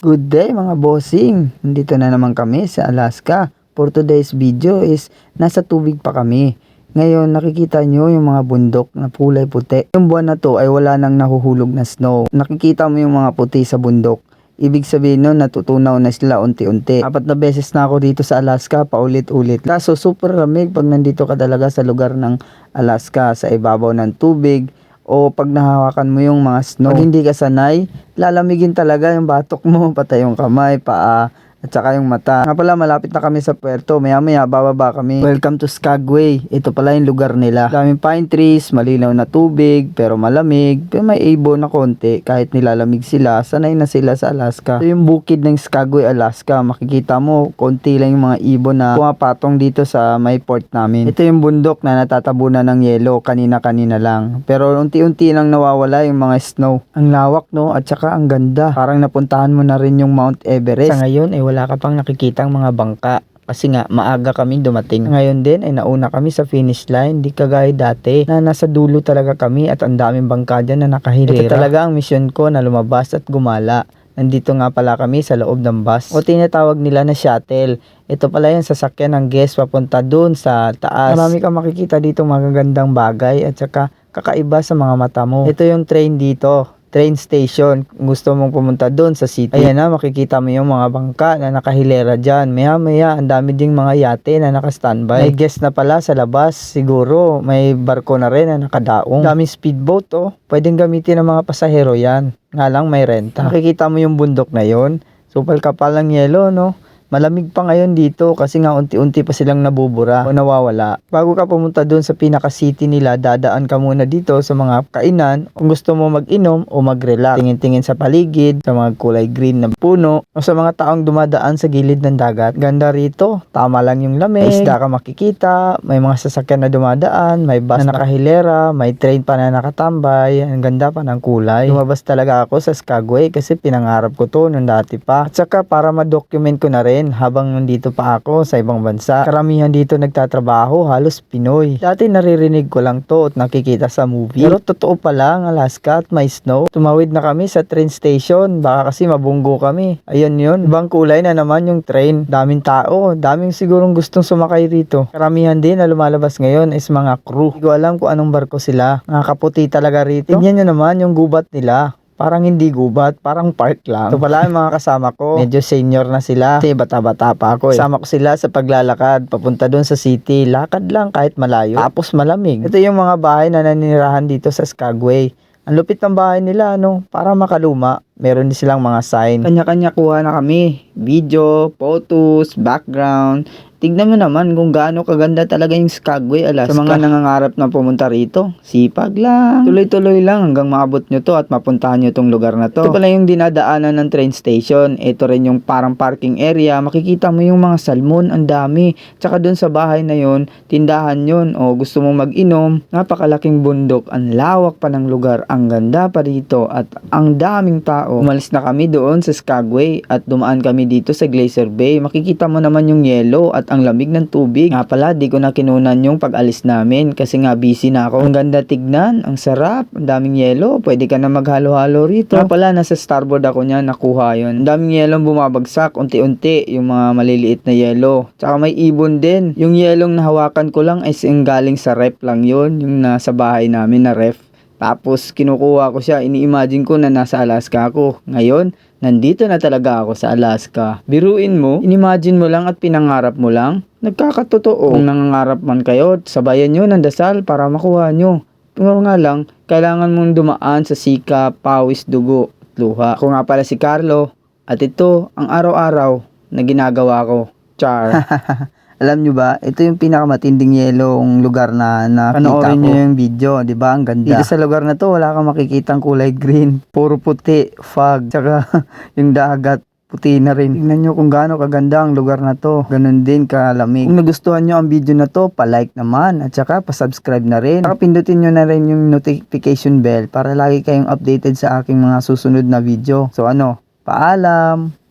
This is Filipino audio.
Good day mga bossing! Nandito na naman kami sa Alaska. For today's video is nasa tubig pa kami. Ngayon nakikita nyo yung mga bundok na kulay puti. Yung buwan na to ay wala nang nahuhulog na snow. Nakikita mo yung mga puti sa bundok. Ibig sabihin nun natutunaw na sila unti-unti. Apat na beses na ako dito sa Alaska paulit-ulit. Kaso super lamig pag nandito ka talaga sa lugar ng Alaska sa ibabaw ng tubig o pag nahawakan mo yung mga snow. Pag hindi ka sanay, lalamigin talaga yung batok mo, pati yung kamay, paa, at saka yung mata. Nga pala, malapit na kami sa puerto. Maya maya, bababa kami. Welcome to Skagway. Ito pala yung lugar nila. Daming pine trees, malinaw na tubig, pero malamig. Pero may ibon na konti. Kahit nilalamig sila, sanay na sila sa Alaska. Ito yung bukid ng Skagway, Alaska. Makikita mo, konti lang yung mga ibon na pumapatong dito sa may port namin. Ito yung bundok na natatabunan ng yelo kanina-kanina lang. Pero unti-unti lang nawawala yung mga snow. Ang lawak no, at saka ang ganda. Parang napuntahan mo na rin yung Mount Everest. Sa ngayon ay wala ka pang nakikitang mga bangka. Kasi nga, maaga kami dumating. Ngayon din ay nauna kami sa finish line. Di kagaya dati na nasa dulo talaga kami at ang daming bangka dyan na nakahilera. Ito talaga ang mission ko na lumabas at gumala. Nandito nga pala kami sa loob ng bus. O tinatawag nila na shuttle. Ito pala yung sasakyan ng guest papunta dun sa taas. Marami kang makikita dito magagandang bagay at saka kakaiba sa mga mata mo. Ito yung train dito train station. Gusto mong pumunta doon sa city. Ayan na, makikita mo yung mga bangka na nakahilera dyan. Maya maya, ang dami ding mga yate na naka-standby. May guest na pala sa labas. Siguro, may barko na rin na nakadaong. Daming speedboat, oh. Pwedeng gamitin ng mga pasahero yan. Nga lang, may renta. Nakikita mo yung bundok na yon. Supal kapal ng yelo, no? Malamig pa ngayon dito kasi nga unti-unti pa silang nabubura o nawawala. Bago ka pumunta doon sa pinaka-city nila, dadaan ka muna dito sa mga kainan kung gusto mo mag-inom o mag-relax. Tingin-tingin sa paligid, sa mga kulay green na puno o sa mga taong dumadaan sa gilid ng dagat. Ganda rito, tama lang yung lamig, may isda ka makikita, may mga sasakyan na dumadaan, may bus na nakahilera, may train pa na nakatambay, ang ganda pa ng kulay. Lumabas talaga ako sa Skagway kasi pinangarap ko to nung dati pa. At saka para ma-document ko na rin habang nandito pa ako sa ibang bansa. Karamihan dito nagtatrabaho, halos Pinoy. Dati naririnig ko lang to at nakikita sa movie. Pero totoo pala ang Alaska at may snow. Tumawid na kami sa train station, baka kasi mabunggo kami. Ayun yun, ibang kulay na naman yung train. Daming tao, daming sigurong gustong sumakay rito. Karamihan din na lumalabas ngayon is mga crew. Hindi ko alam kung anong barko sila. Nakakaputi talaga rito. Tingnan nyo naman yung gubat nila. Parang hindi gubat, parang park lang. Ito pala yung mga kasama ko. Medyo senior na sila. Kasi bata-bata pa ako eh. Kasama ko sila sa paglalakad, papunta doon sa city. Lakad lang kahit malayo. Tapos malamig. Ito yung mga bahay na naninirahan dito sa Skagway. Ang lupit ng bahay nila, ano, para makaluma. Meron din silang mga sign. Kanya-kanya kuha na kami. Video, photos, background. Tignan mo naman kung gaano kaganda talaga yung Skagway, Alaska. Sa mga nangangarap na pumunta rito, sipag lang. Tuloy-tuloy lang hanggang maabot nyo to at mapuntahan nyo tong lugar na to. Ito pala yung dinadaanan ng train station. Ito rin yung parang parking area. Makikita mo yung mga salmon, ang dami. Tsaka dun sa bahay na yon tindahan yun. O gusto mong mag-inom, napakalaking bundok. Ang lawak pa ng lugar. Ang ganda pa rito at ang daming tao. Umalis na kami doon sa Skagway at dumaan kami dito sa Glacier Bay. Makikita mo naman yung yellow at ang lamig ng tubig. Nga pala, di ko na kinunan yung pag-alis namin kasi nga busy na ako. Ang ganda tignan, ang sarap, ang daming yelo. Pwede ka na maghalo-halo rito. Nga pala, nasa starboard ako niya, nakuha yon. Ang daming yelo bumabagsak, unti-unti, yung mga maliliit na yelo. Tsaka may ibon din. Yung yelong nahawakan ko lang ay yung galing sa ref lang yon yung nasa bahay namin na ref. Tapos kinukuha ko siya, ini-imagine ko na nasa Alaska ako. Ngayon, nandito na talaga ako sa Alaska. Biruin mo, inimagine mo lang at pinangarap mo lang. Nagkakatotoo. Kung nangangarap man kayo, sabayan nyo ng dasal para makuha nyo. Pero nga lang, kailangan mong dumaan sa sikap, pawis, dugo, at luha. Ako nga pala si Carlo, at ito ang araw-araw na ginagawa ko. Char. Alam nyo ba, ito yung pinakamatinding yelong lugar na nakita Panoorin ko. nyo yung video, di ba? Ang ganda. Dito sa lugar na to, wala kang makikitang kulay green. Puro puti, fog, tsaka yung dagat puti na rin. Tingnan nyo kung gaano kaganda ang lugar na to. Ganon din kalamig. Kung nagustuhan nyo ang video na to, pa-like naman. At saka pa-subscribe na rin. Saka pindutin nyo na rin yung notification bell para lagi kayong updated sa aking mga susunod na video. So ano, paalam!